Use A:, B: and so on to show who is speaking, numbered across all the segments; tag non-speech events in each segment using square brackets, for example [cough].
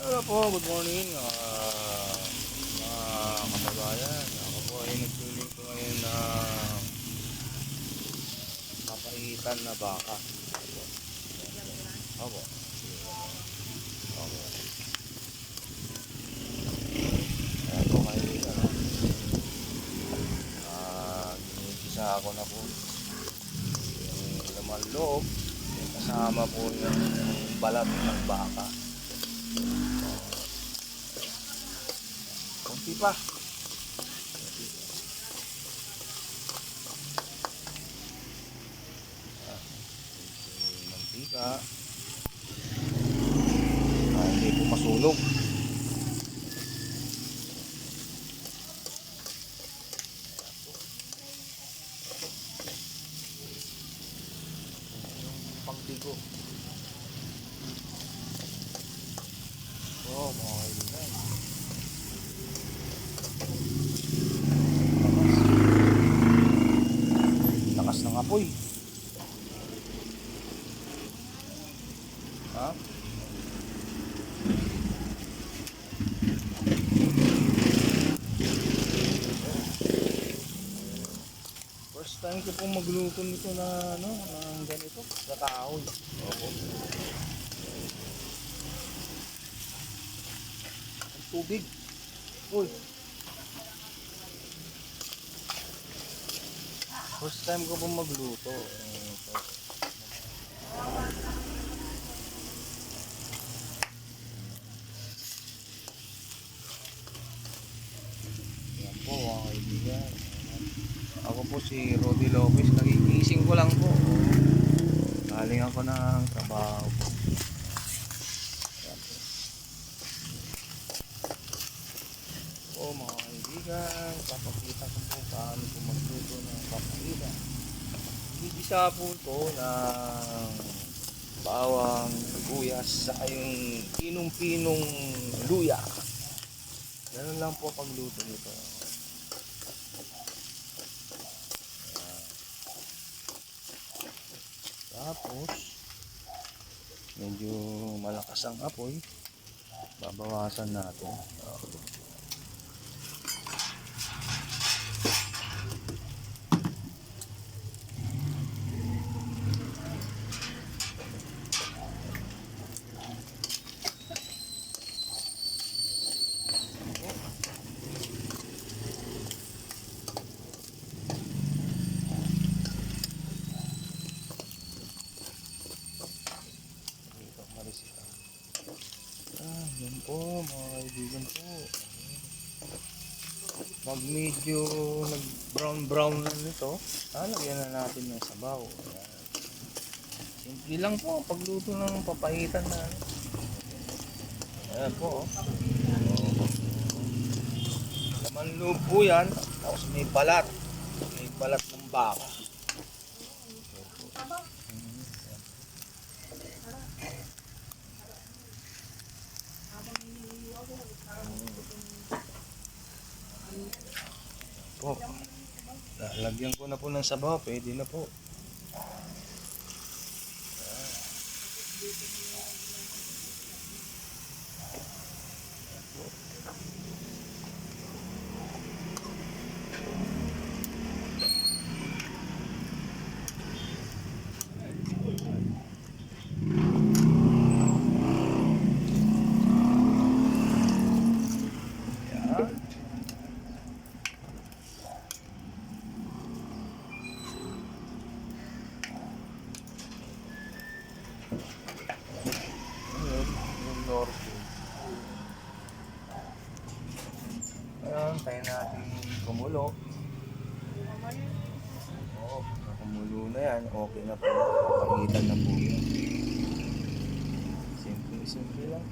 A: Hello po, good morning. Ah, mga kababayan, ako po ay nagtuloy ko ngayon na papaitan na baka. Opo. Opo. Ayan po kayo ako na po. Yung laman loob, kasama po yung balat ng baka. Pa. Mantika. Ah, hindi po masunog. Pangtigo. Oh, mga kaibigan. Lakas ng apoy. Ha? Time ko pong magluto nito na ano, ng ganito, sa kahoy. Opo. Ang tubig. Uy. First time ko pong magluto. Eh, so, Yan po mga kaibigan. Ako si Rodi Lopez. Nagigising ko lang po. Galing ako ng trabaho po. Yan po. Mga kaibigan. Papakita ko po paano po magluto ng papakita. Gigisa po po ng bawang, luyas, saka yung pinong-pinong luya. Ganun lang po pagluto nito. Tapos, medyo malakas ang apoy. Babawasan natin. Okay. Dito, marisita. Ah, yan po, mga kaibigan po. Pag medyo nag-brown-brown na nito, ah, lagyan na natin ng sabaw. Ayan. Simple lang po, pagluto ng papahitan na. Ayan po, oh. Laman loob po yan, tapos may balat. May balat ng baka. Ayan po. Mhm, ayan. po. Lagyan ko na po ng sabaw, pwede na po. Yan. Tayo natin kumulo. Oo, kumulo na yan. Okay na po. Pagitan na po yun. Simple, simple lang.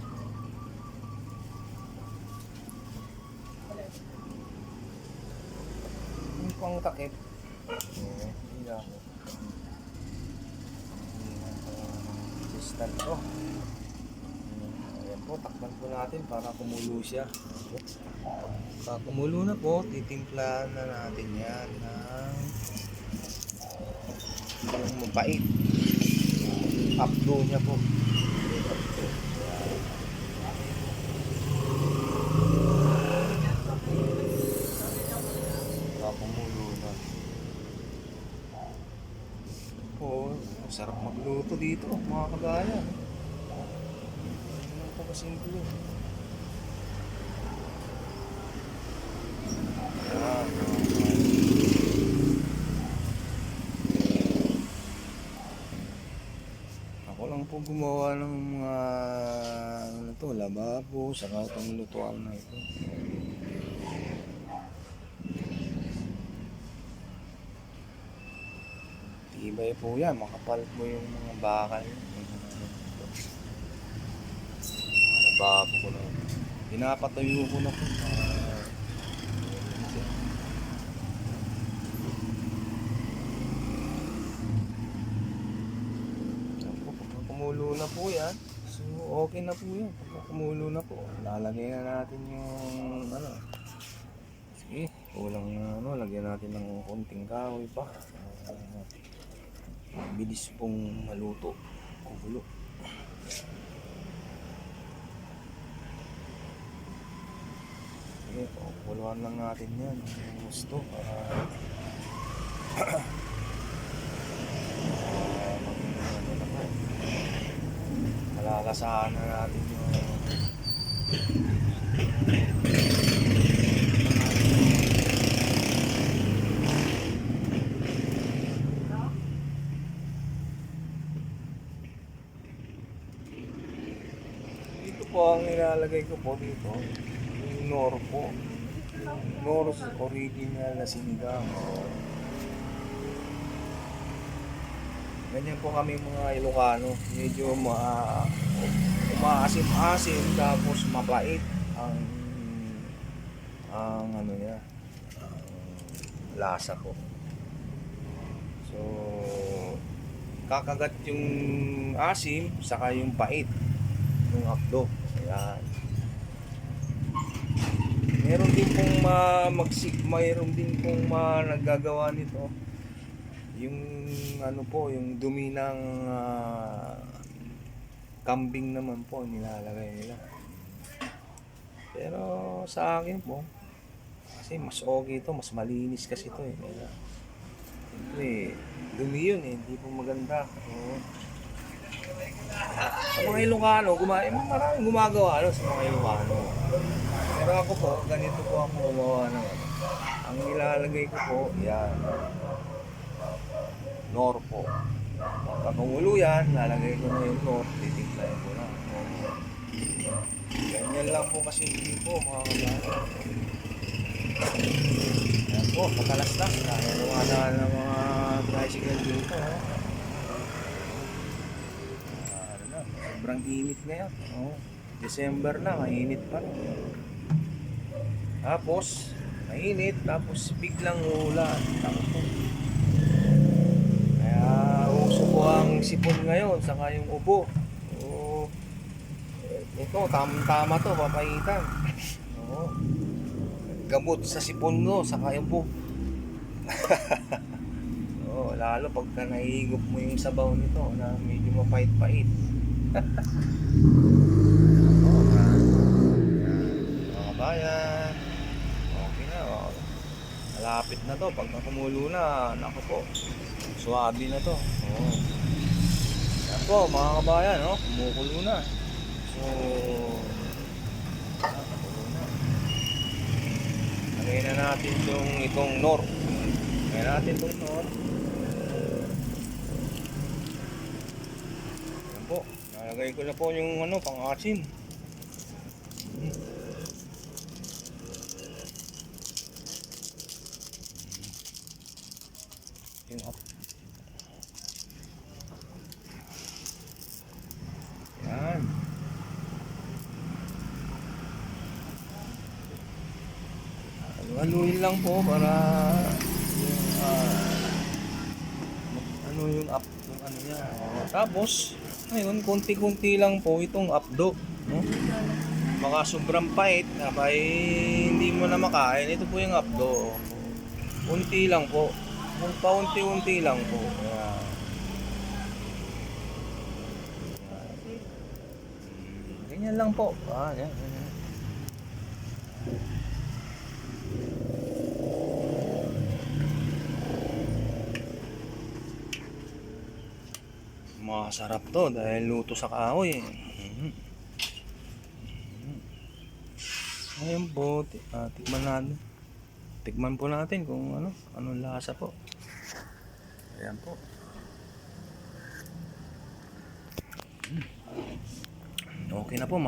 A: Yung pang takip. Oo, hindi na ako. Hindi na ako distant ko po, takpan po natin para kumulo siya. Pag kumulo na po, titimpla na natin yan ng yung mabait. Updo niya po. Kumulo na. Po, sarap magluto dito mga kagaya mga kagaya. Ako lang po gumawa ng mga ano na to, lababo, saka itong lutuan na ito. Tibay po yan, makapal po yung mga bakal. Lababo ko na. Pinapatayo ko na po. Pagka kumulo na po yan, so okay na po yan. Kumulo na po, lalagay na natin yung ano. Sige, kulang na ano, lagyan natin ng konting kahoy pa. Uh, bilis pong maluto. Kumulo. Sige, pakuluan lang natin yan. Yung gusto para. [clears throat] Malalasahan na natin yung dito po ang nilalagay ko po dito yung noro po noro sa original na sinigang Ganyan po kami mga Ilocano. Medyo ma umaasim-asim tapos mapait ang ang ano niya ang lasa po. So kakagat yung asim saka yung pait ng akdo. Ayan. Meron din pong ma magsik, mayroon din pong ma naggagawa nito yung ano po, yung dumi ng ah, kambing naman po nilalagay nila. Pero sa akin po, kasi mas okay ito, mas malinis kasi ito eh. Kaya, dumi yun eh, hindi po maganda. Oo. Sa mga Ilocano, guma eh, maraming gumagawa ano, sa mga Ilocano. Pero ako po, ganito po ako gumawa ng ano. Ang nilalagay ko po, yan. Nor po. Pagka kumulo yan, lalagay ko na yung nor, titimplahin ko na. Ganyan lang po kasi hindi po mga kabata. Yan po, matalas na. Kaya lumadaan ng mga tricycle dito. Ha? Ah, ano na, sobrang init ngayon. Oh, December na, mainit pa. Tapos, mainit, tapos biglang uulan. Tapos po, kaya uso po ang sipon ngayon, saka yung ubo. So, ito, tamang-tama to, papaitan. Oo. Gamot sa sipon no, saka yung ubo. [laughs] Oo, lalo pagka nahihigop mo yung sabaw nito na medyo mapait-pait. [laughs] Oo. Mga kabayan. Malapit na to. Pagka kumulo na, naku po. Suwabe na to. Oo. Yan po, mga kabayan, no? Kumukulo na. So, ah, kumulo na. Lagay na natin yung itong nor. Lagay natin itong nor. Yan po. Nalagay ko na po yung ano, pang-asim. Hmm. Yung up. Yan. Haluin lang po para yung ah, ano yung up yung ano niya. Oh, tapos ngayon konti-konti lang po itong updo, no? Baka sobrang pait, abay hindi mo na makain. Ito po yung updo. Unti lang po. Kung paunti-unti lang po. Ayan. Ganyan lang po. Ah, yan, Masarap to dahil luto sa kahoy. Mhm. Ayun po, ah, tikman natin. Tikman po natin kung ano, anong lasa po. Ayan po. Mm. Okay na po,